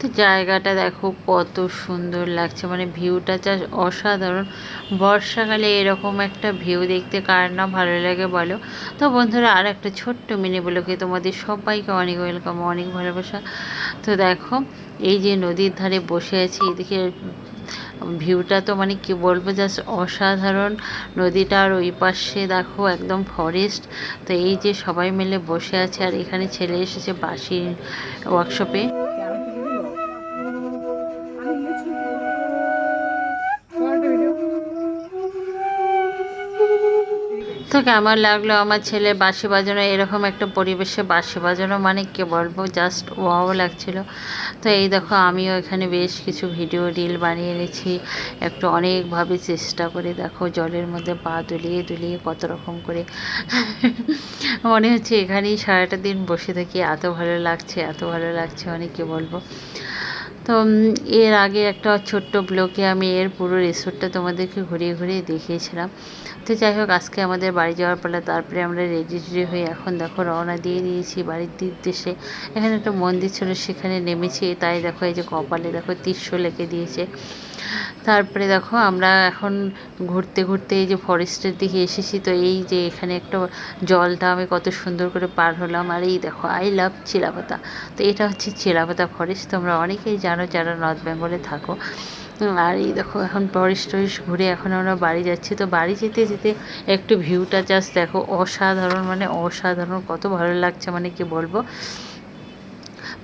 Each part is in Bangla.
তো জায়গাটা দেখো কত সুন্দর লাগছে। মানে ভিউটা জাস্ট অসাধারণ। বর্ষাকালে এরকম একটা ভিউ দেখতে কার না ভালো লাগে বলো। তো বন্ধুরা আর একটা ছোট্ট মিনি ব্লকে তোমাদের সবাইকে অনেক ওয়েলকাম অনেক ভালোবাসা। তো দেখো, এই যে নদীর ধারে বসে আছি, এদিকে ভিউটা তো মানে কি বলব জাস্ট অসাধারণ। নদীটার ওই পাশে দেখো একদম ফরেস্ট তো এই যে সবাই মিলে বসে আছে, আর এখানে ছেলে এসেছে বাঁশি ওয়ার্কশপে তো কেমন লাগল আমার ছেলে বাঁশি বাজানো, এরকম একটা পরিবেশে বাঁশি বাজানো মানে কে বলব? জাস্ট ওয়াও লাগছিল। তো এই দেখো, আমিও এখানে বেশ কিছু ভিডিও রিল বানিয়ে এনেছি। একটু অনেকভাবে চেষ্টা করে দেখো, জলের মধ্যে পা দুলিয়ে দুলিয়ে কত রকম করে। মনে হচ্ছে এখানেই সারাটা দিন বসে থাকি। এত ভালো লাগছে, এত ভালো লাগছে মানে কি বলব? তো এর আগে একটা ছোট্ট ব্লকে আমি এর পুরো রিসোর্টটা তোমাদেরকে ঘুরিয়ে ঘুরিয়ে দেখিয়েছিলাম। তো যাই হোক, আজকে আমাদের বাড়ি যাওয়ার পরে তারপরে আমরা রেডি টেডি হয়ে এখন দেখো রওনা দিয়ে দিয়েছি বাড়ির দিক দেশে এখানে একটা মন্দির ছিল, সেখানে নেমেছি। তাই দেখো এই যে কপালে দেখো তীর্ষ লেগে দিয়েছে। তারপরে দেখো আমরা এখন ঘুরতে ঘুরতে এই যে ফরেস্টের দিকে এসেছি, তো এই যে এখানে একটা জলটা আমি কত সুন্দর করে পার হলাম। আর এই দেখো আই লাভ চিলাপাতা তো এটা হচ্ছে চিলাপাতা ফরেস্ট তোমরা অনেকেই জানো যারা নর্থ বেঙ্গলে থাকো। আর এই দেখো, এখন ফরেস্ট টরেস্ট ঘুরে এখন আমরা বাড়ি যাচ্ছি। তো বাড়ি যেতে যেতে একটু ভিউটা জাস্ট দেখো, অসাধারণ মানে অসাধারণ, কত ভালো লাগছে মানে কি বলব?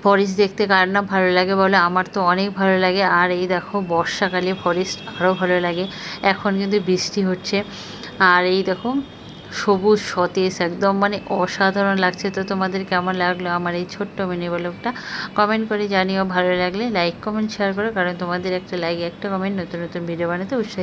ফরেস্ট দেখতে কার না ভালো লাগে বলে? আমার তো অনেক ভালো লাগে। আর এই দেখো, বর্ষাকালে ফরেস্ট আরও ভালো লাগে। এখন কিন্তু বৃষ্টি হচ্ছে। আর এই দেখো, সবুজ সতেজ একদম মানে অসাধারণ লাগছে। তো তোমাদের কেমন লাগল আমার এই ছোট্ট মিনি ব্লগটা? কমেন্ট করে জানিও ভালো লাগলে। লাইক, কমেন্ট শেয়ার করো। কারণ তোমাদের একটা লাইক একটা কমেন্ট নতুন নতুন ভিডিও বানাতে উৎসাহ